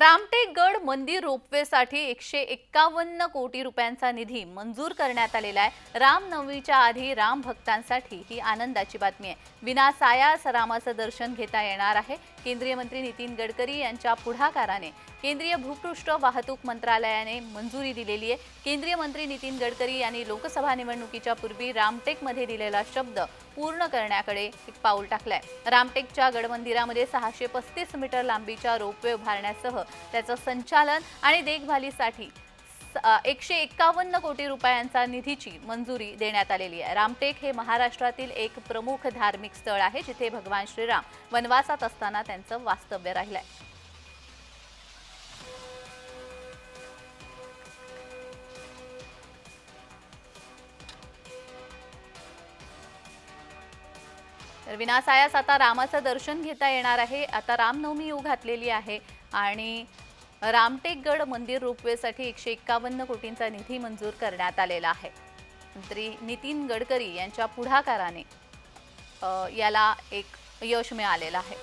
रामटेक गड मंदिर रोपवेसाठी एकशे एक्कावन्न कोटी रुपयांचा निधी मंजूर करण्यात आलेला आहे. रामनवमीच्या आधी राम भक्तांसाठी ही आनंदाची बातमी आहे. विना सायास रामाचं दर्शन घेता येणार आहे. केंद्रीय मंत्री नितीन गडकरी यांच्या पुढाकाराने केंद्रीय भूपृष्ठ वाहतूक मंत्रालयाने मंजुरी दिलेली आहे. केंद्रीय मंत्री नितीन गडकरी यांनी लोकसभा निवडणुकीच्या पूर्वी रामटेकमध्ये दिलेला शब्द पूर्ण करण्याकडे एक पाऊल टाकलंय. रामटेकच्या गडमंदिरामध्ये सहाशे पस्तीस मीटर लांबीच्या रोपवे उभारण्यासह त्याचं संचालन आणि देखभालीसाठी एकशे एक्कावन्न कोटी रुपयांचा निधीची मंजुरी देण्यात आलेली आहे. रामटेक हे महाराष्ट्रातील एक प्रमुख धार्मिक स्थळ आहे जिथे भगवान श्रीराम वनवासात असताना त्यांचं वास्तव्य राहिलंय. तर विनासायास आता रामाचं दर्शन घेता येणार आहे. आता रामनवमी येऊ घातलेली आहे. आणि रामटेकगड मंदिर रोपवेसाठी एकशे एक्कावन्न कोटींचा निधी मंजूर करण्यात आलेला आहे. मंत्री नितीन गडकरी यांच्या पुढाकाराने याला एक यश मिळालेलं आहे.